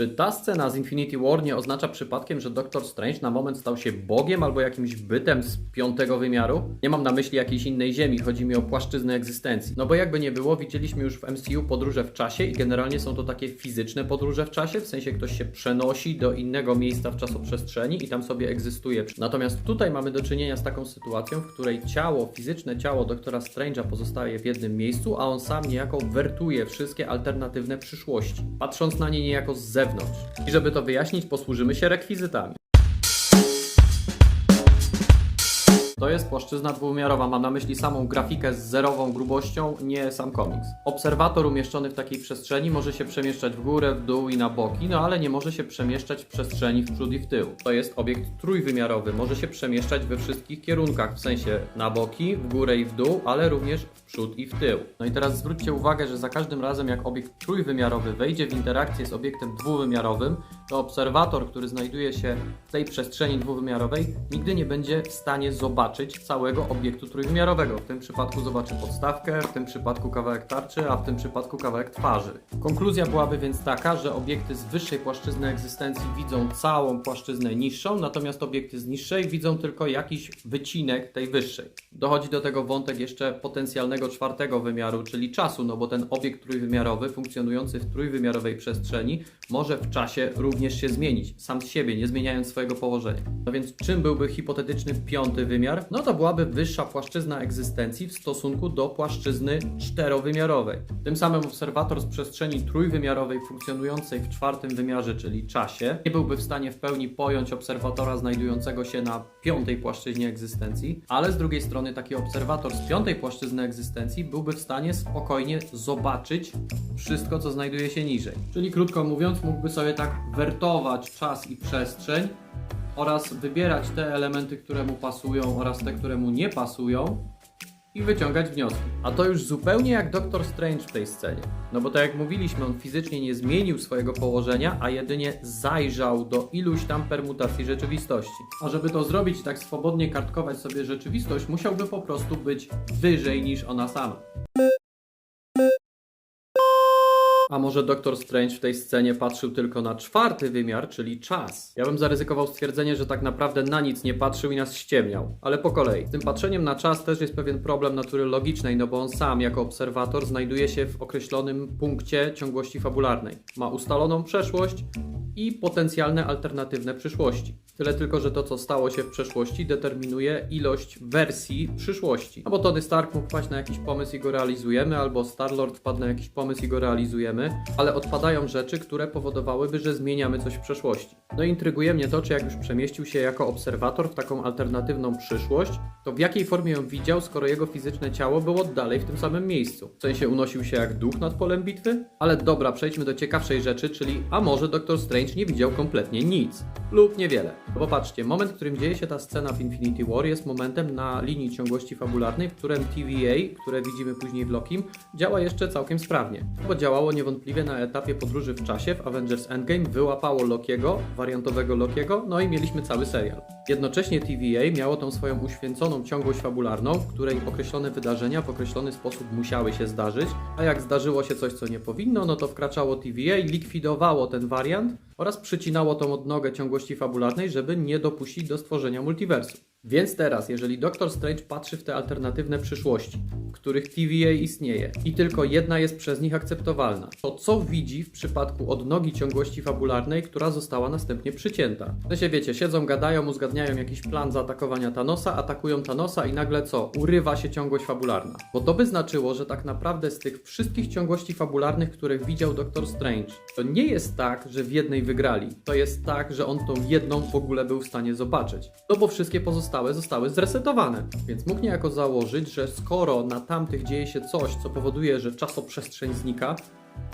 Czy ta scena z Infinity War nie oznacza przypadkiem, że Doctor Strange na moment stał się Bogiem albo jakimś bytem z piątego wymiaru? Nie mam na myśli jakiejś innej ziemi, chodzi mi o płaszczyznę egzystencji. No bo jakby nie było, widzieliśmy już w MCU podróże w czasie i generalnie są to takie fizyczne podróże w czasie, w sensie ktoś się przenosi do innego miejsca w czasoprzestrzeni i tam sobie egzystuje. Natomiast tutaj mamy do czynienia z taką sytuacją, w której ciało, fizyczne ciało doktora Strange'a pozostaje w jednym miejscu, a on sam niejako wertuje wszystkie alternatywne przyszłości, patrząc na nie niejako z zewnątrz. I żeby to wyjaśnić, posłużymy się rekwizytami. To jest płaszczyzna dwuwymiarowa, mam na myśli samą grafikę z zerową grubością, nie sam komiks. Obserwator umieszczony w takiej przestrzeni może się przemieszczać w górę, w dół i na boki, no ale nie może się przemieszczać w przestrzeni w przód i w tył. To jest obiekt trójwymiarowy, może się przemieszczać we wszystkich kierunkach, w sensie na boki, w górę i w dół, ale również przód i w tył. No i teraz zwróćcie uwagę, że za każdym razem jak obiekt trójwymiarowy wejdzie w interakcję z obiektem dwuwymiarowym, to obserwator, który znajduje się w tej przestrzeni dwuwymiarowej, nigdy nie będzie w stanie zobaczyć całego obiektu trójwymiarowego. W tym przypadku zobaczy podstawkę, w tym przypadku kawałek tarczy, a w tym przypadku kawałek twarzy. Konkluzja byłaby więc taka, że obiekty z wyższej płaszczyzny egzystencji widzą całą płaszczyznę niższą, natomiast obiekty z niższej widzą tylko jakiś wycinek tej wyższej. Dochodzi do tego wątek jeszcze potencjalnego czwartego wymiaru, czyli czasu, no bo ten obiekt trójwymiarowy funkcjonujący w trójwymiarowej przestrzeni może w czasie również się zmienić, sam z siebie, nie zmieniając swojego położenia. No więc czym byłby hipotetyczny piąty wymiar? No to byłaby wyższa płaszczyzna egzystencji w stosunku do płaszczyzny czterowymiarowej. Tym samym obserwator z przestrzeni trójwymiarowej funkcjonującej w czwartym wymiarze, czyli czasie, nie byłby w stanie w pełni pojąć obserwatora znajdującego się na piątej płaszczyźnie egzystencji, ale z drugiej strony taki obserwator z piątej płaszczyzny egzystencji byłby w stanie spokojnie zobaczyć wszystko, co znajduje się niżej. Czyli krótko mówiąc, mógłby sobie tak wertować czas i przestrzeń oraz wybierać te elementy, które mu pasują oraz te, które mu nie pasują i wyciągać wnioski. A to już zupełnie jak Doctor Strange w tej scenie. No bo tak jak mówiliśmy, on fizycznie nie zmienił swojego położenia, a jedynie zajrzał do iluś tam permutacji rzeczywistości. A żeby to zrobić, tak swobodnie kartkować sobie rzeczywistość, musiałby po prostu być wyżej niż ona sama. A może Doktor Strange w tej scenie patrzył tylko na czwarty wymiar, czyli czas? Ja bym zaryzykował stwierdzenie, że tak naprawdę na nic nie patrzył i nas ściemniał. Ale po kolei. Z tym patrzeniem na czas też jest pewien problem natury logicznej, no bo on sam jako obserwator znajduje się w określonym punkcie ciągłości fabularnej. Ma ustaloną przeszłość i potencjalne alternatywne przyszłości. Tyle tylko, że to, co stało się w przeszłości, determinuje ilość wersji przyszłości. No bo Tony Stark mógł wpaść na jakiś pomysł i go realizujemy, albo Star-Lord wpadł na jakiś pomysł i go realizujemy, ale odpadają rzeczy, które powodowałyby, że zmieniamy coś w przeszłości. No i intryguje mnie to, czy jak już przemieścił się jako obserwator w taką alternatywną przyszłość, to w jakiej formie ją widział, skoro jego fizyczne ciało było dalej w tym samym miejscu. W sensie unosił się jak duch nad polem bitwy? Ale dobra, przejdźmy do ciekawszej rzeczy, czyli a może Doctor Strange nie widział kompletnie nic lub niewiele. Bo patrzcie, moment, w którym dzieje się ta scena w Infinity War jest momentem na linii ciągłości fabularnej, w którym TVA, które widzimy później w Lokim, działa jeszcze całkiem sprawnie. Bo działało niewątpliwie na etapie podróży w czasie w Avengers Endgame, wyłapało Lokiego, wariantowego Lokiego, no i mieliśmy cały serial. Jednocześnie TVA miało tą swoją uświęconą ciągłość fabularną, w której określone wydarzenia w określony sposób musiały się zdarzyć, a jak zdarzyło się coś, co nie powinno, no to wkraczało TVA, likwidowało ten wariant oraz przycinało tą odnogę ciągłości fabularnej, żeby nie dopuścić do stworzenia multiversu. Więc teraz, jeżeli Doctor Strange patrzy w te alternatywne przyszłości, w których TVA istnieje i tylko jedna jest przez nich akceptowalna, to co widzi w przypadku odnogi ciągłości fabularnej, która została następnie przycięta? No się wiecie, siedzą, gadają, uzgadniają jakiś plan zaatakowania Thanosa, atakują Thanosa i nagle co? Urywa się ciągłość fabularna. Bo to by znaczyło, że tak naprawdę z tych wszystkich ciągłości fabularnych, które widział Doctor Strange, to nie jest tak, że w jednej wygrali. To jest tak, że on tą jedną w ogóle był w stanie zobaczyć. No bo wszystkie pozostałe zostały zresetowane. Więc mógł niejako założyć, że skoro na tamtych dzieje się coś, co powoduje, że czasoprzestrzeń znika,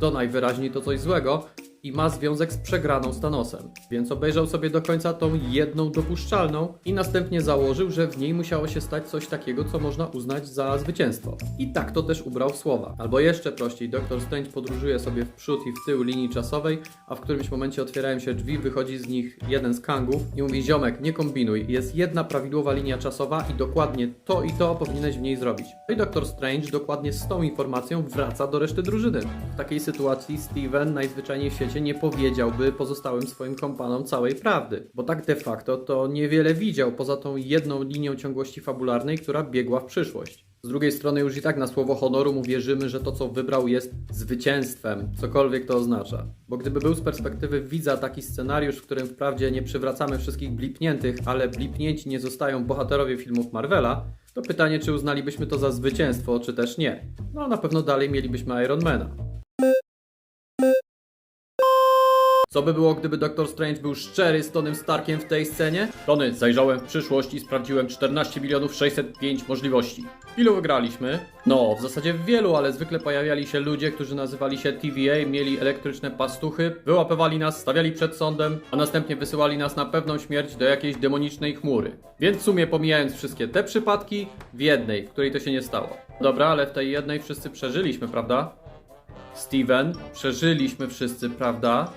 to najwyraźniej to coś złego i ma związek z przegraną z Thanosem. Więc obejrzał sobie do końca tą jedną dopuszczalną i następnie założył, że w niej musiało się stać coś takiego, co można uznać za zwycięstwo. I tak to też ubrał w słowa. Albo jeszcze prościej, Doktor Strange podróżuje sobie w przód i w tył linii czasowej, a w którymś momencie otwierają się drzwi, wychodzi z nich jeden z kangów i mówi ziomek, nie kombinuj, jest jedna prawidłowa linia czasowa i dokładnie to i to powinieneś w niej zrobić. No i Doktor Strange dokładnie z tą informacją wraca do reszty drużyny. W takiej sytuacji Steven najzwyczajniej w sensie nie powiedziałby pozostałym swoim kompanom całej prawdy, bo tak de facto to niewiele widział poza tą jedną linią ciągłości fabularnej, która biegła w przyszłość. Z drugiej strony już i tak na słowo honoru mu wierzymy, że to co wybrał jest zwycięstwem, cokolwiek to oznacza. Bo gdyby był z perspektywy widza taki scenariusz, w którym wprawdzie nie przywracamy wszystkich blipniętych, ale blipnięci nie zostają bohaterowie filmów Marvela, to pytanie czy uznalibyśmy to za zwycięstwo, czy też nie. No na pewno dalej mielibyśmy Ironmana. Co by było, gdyby Doctor Strange był szczery z Tonym Starkiem w tej scenie? Tony, zajrzałem w przyszłość i sprawdziłem 14 milionów 605 możliwości. Ilu wygraliśmy? No, w zasadzie wielu, ale zwykle pojawiali się ludzie, którzy nazywali się TVA, mieli elektryczne pastuchy, wyłapywali nas, stawiali przed sądem, a następnie wysyłali nas na pewną śmierć do jakiejś demonicznej chmury. Więc w sumie pomijając wszystkie te przypadki, w jednej, w której to się nie stało. Dobra, ale w tej jednej wszyscy przeżyliśmy, prawda? Steven, przeżyliśmy wszyscy, prawda?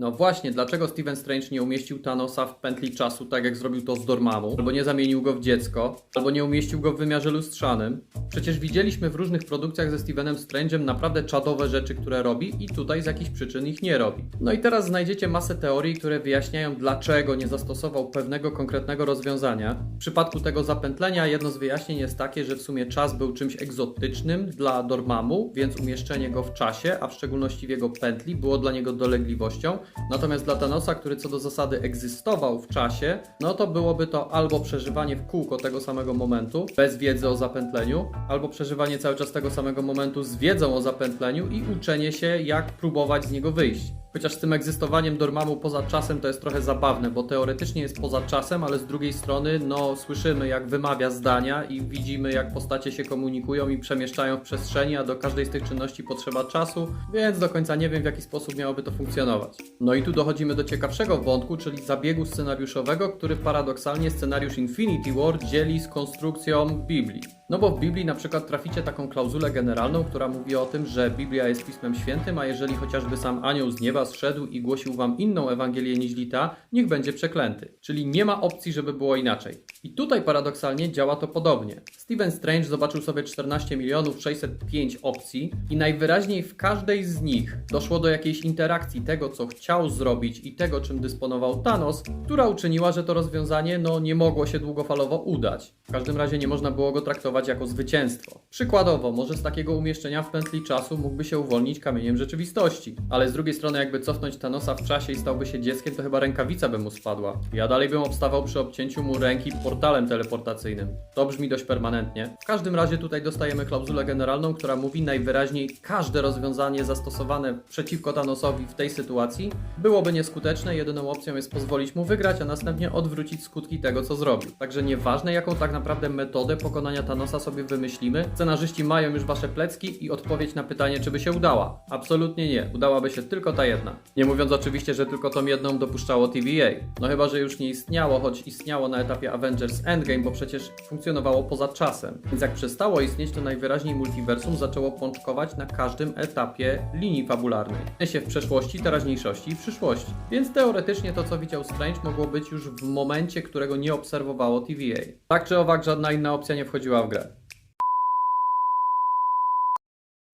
No właśnie, dlaczego Steven Strange nie umieścił Thanosa w pętli czasu, tak jak zrobił to z Dormammu, albo nie zamienił go w dziecko, albo nie umieścił go w wymiarze lustrzanym? Przecież widzieliśmy w różnych produkcjach ze Stevenem Strange'em naprawdę czadowe rzeczy, które robi i tutaj z jakichś przyczyn ich nie robi. No i teraz znajdziecie masę teorii, które wyjaśniają, dlaczego nie zastosował pewnego konkretnego rozwiązania. W przypadku tego zapętlenia jedno z wyjaśnień jest takie, że w sumie czas był czymś egzotycznym dla Dormammu, więc umieszczenie go w czasie, a w szczególności w jego pętli, było dla niego dolegliwością. Natomiast dla Thanosa, który co do zasady egzystował w czasie, no to byłoby to albo przeżywanie w kółko tego samego momentu, bez wiedzy o zapętleniu, albo przeżywanie cały czas tego samego momentu z wiedzą o zapętleniu i uczenie się, jak próbować z niego wyjść. Chociaż z tym egzystowaniem Dormammu poza czasem to jest trochę zabawne, bo teoretycznie jest poza czasem, ale z drugiej strony, no, słyszymy jak wymawia zdania i widzimy jak postacie się komunikują i przemieszczają w przestrzeni, a do każdej z tych czynności potrzeba czasu, więc do końca nie wiem w jaki sposób miałoby to funkcjonować. No i tu dochodzimy do ciekawszego wątku, czyli zabiegu scenariuszowego, który paradoksalnie scenariusz Infinity War dzieli z konstrukcją Biblii. No bo w Biblii na przykład traficie taką klauzulę generalną, która mówi o tym, że Biblia jest pismem świętym, a jeżeli chociażby sam anioł z nieba zszedł i głosił wam inną Ewangelię niż ta, niech będzie przeklęty. Czyli nie ma opcji, żeby było inaczej. I tutaj paradoksalnie działa to podobnie. Steven Strange zobaczył sobie 14 milionów 605 opcji i najwyraźniej w każdej z nich doszło do jakiejś interakcji tego, co chciał zrobić i tego, czym dysponował Thanos, która uczyniła, że to rozwiązanie no, nie mogło się długofalowo udać. W każdym razie nie można było go traktować jako zwycięstwo. Przykładowo, może z takiego umieszczenia w pętli czasu mógłby się uwolnić kamieniem rzeczywistości, ale z drugiej strony jakby cofnąć Thanosa w czasie i stałby się dzieckiem, to chyba rękawica by mu spadła. Ja dalej bym obstawał przy obcięciu mu ręki portalem teleportacyjnym. To brzmi dość permanentnie. W każdym razie tutaj dostajemy klauzulę generalną, która mówi najwyraźniej każde rozwiązanie zastosowane przeciwko Thanosowi w tej sytuacji byłoby nieskuteczne, jedyną opcją jest pozwolić mu wygrać, a następnie odwrócić skutki tego, co zrobił. Także nieważne jaką tak naprawdę metodę pokonania Thanosa sobie wymyślimy, scenarzyści mają już wasze plecki i odpowiedź na pytanie, czy by się udała. Absolutnie nie. Udałaby się tylko ta jedna. Nie mówiąc oczywiście, że tylko tą jedną dopuszczało TVA. No chyba, że już nie istniało, choć istniało na etapie Avengers Endgame, bo przecież funkcjonowało poza czasem. Więc jak przestało istnieć, to najwyraźniej multiversum zaczęło pączkować na każdym etapie linii fabularnej. W w przeszłości, teraźniejszości i przyszłości. Więc teoretycznie to, co widział Strange, mogło być już w momencie, którego nie obserwowało TVA. Tak czy owak, żadna inna opcja nie wchodziła w grę.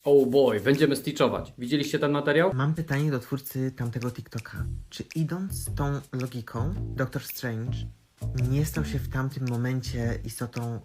Oh boy, będziemy stitchować. Widzieliście ten materiał? Mam pytanie do twórcy tamtego TikToka. Czy idąc tą logiką, Doctor Strange nie stał się w tamtym momencie istotą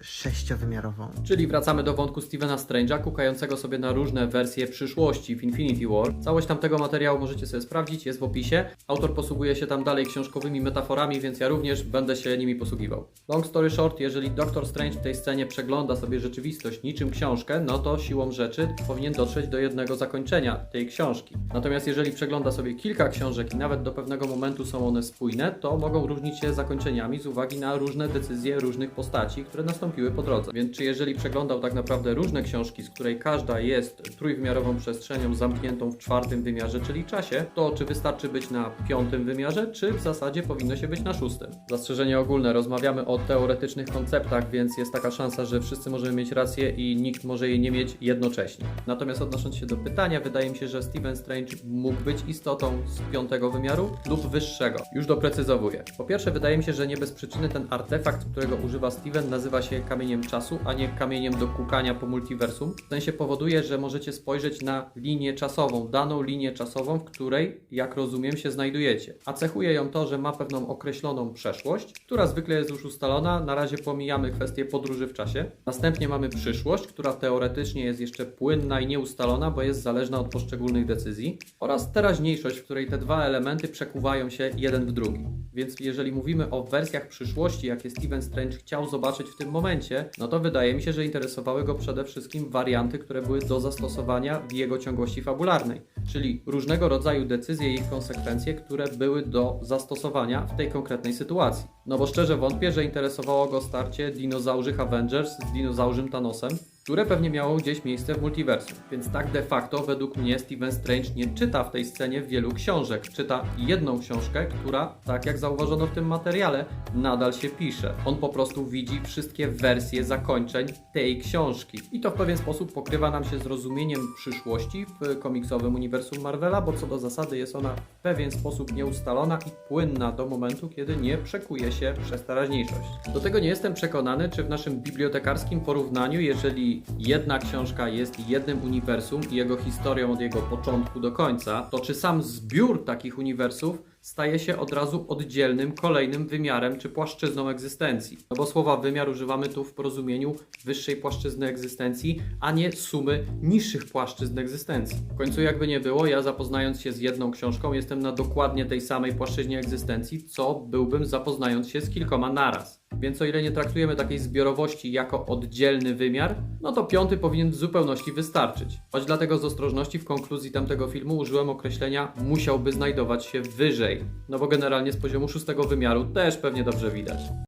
sześciowymiarową? Czyli wracamy do wątku Stevena Strange'a, kukającego sobie na różne wersje przyszłości w Infinity War. Całość tamtego materiału możecie sobie sprawdzić, jest w opisie. Autor posługuje się tam dalej książkowymi metaforami, więc ja również będę się nimi posługiwał. Long story short, jeżeli Doctor Strange w tej scenie przegląda sobie rzeczywistość niczym książkę, no to siłą rzeczy powinien dotrzeć do jednego zakończenia tej książki. Natomiast jeżeli przegląda sobie kilka książek i nawet do pewnego momentu są one spójne, to mogą różnić się zakończeniami z uwagi na różne decyzje różnych postaci, które nastąpiły po drodze. Więc czy jeżeli przeglądał tak naprawdę różne książki, z której każda jest trójwymiarową przestrzenią zamkniętą w czwartym wymiarze, czyli czasie, to czy wystarczy być na piątym wymiarze, czy w zasadzie powinno się być na szóstym? Zastrzeżenie ogólne, rozmawiamy o teoretycznych konceptach, więc jest taka szansa, że wszyscy możemy mieć rację i nikt może jej nie mieć jednocześnie. Natomiast odnosząc się do pytania, wydaje mi się, że Steven Strange mógł być istotą z piątego wymiaru lub wyższego. Już doprecyzowuję. Po pierwsze, wydaje mi się, że nie bez przyczyny ten artefakt, którego używa Steven, nazywa się kamieniem czasu, a nie kamieniem do kukania po multiversum. W sensie powoduje, że możecie spojrzeć na linię czasową, daną linię czasową, w której, jak rozumiem, się znajdujecie. A cechuje ją to, że ma pewną określoną przeszłość, która zwykle jest już ustalona. Na razie pomijamy kwestię podróży w czasie. Następnie mamy przyszłość, która teoretycznie jest jeszcze płynna i nieustalona, bo jest zależna od poszczególnych decyzji. Oraz teraźniejszość, w której te dwa elementy przekuwają się jeden w drugi. Więc jeżeli mówimy o wersjach przyszłości, jakie Steven Strange chciał zobaczyć w tym momencie, no to wydaje mi się, że interesowały go przede wszystkim warianty, które były do zastosowania w jego ciągłości fabularnej, czyli różnego rodzaju decyzje i ich konsekwencje, które były do zastosowania w tej konkretnej sytuacji. No bo szczerze wątpię, że interesowało go starcie dinozaurzych Avengers z dinozaurzym Thanosem, które pewnie miało gdzieś miejsce w multiversum. Więc tak de facto według mnie Steven Strange nie czyta w tej scenie wielu książek. Czyta jedną książkę, która, tak jak zauważono w tym materiale, nadal się pisze. On po prostu widzi wszystkie wersje zakończeń tej książki. I to w pewien sposób pokrywa nam się z rozumieniem przyszłości w komiksowym uniwersum Marvela, bo co do zasady jest ona w pewien sposób nieustalona i płynna do momentu, kiedy nie przekuje się przez teraźniejszość. Do tego nie jestem przekonany, czy w naszym bibliotekarskim porównaniu, jeżeli jedna książka jest jednym uniwersum i jego historią od jego początku do końca, to czy sam zbiór takich uniwersów staje się od razu oddzielnym, kolejnym wymiarem czy płaszczyzną egzystencji. No bo słowa wymiar używamy tu w porozumieniu wyższej płaszczyzny egzystencji, a nie sumy niższych płaszczyzn egzystencji. W końcu jakby nie było, ja zapoznając się z jedną książką jestem na dokładnie tej samej płaszczyźnie egzystencji, co byłbym zapoznając się z kilkoma naraz. Więc o ile nie traktujemy takiej zbiorowości jako oddzielny wymiar, no to piąty powinien w zupełności wystarczyć. Choć dlatego z ostrożności w konkluzji tamtego filmu użyłem określenia musiałby znajdować się wyżej. No bo generalnie z poziomu szóstego wymiaru też pewnie dobrze widać.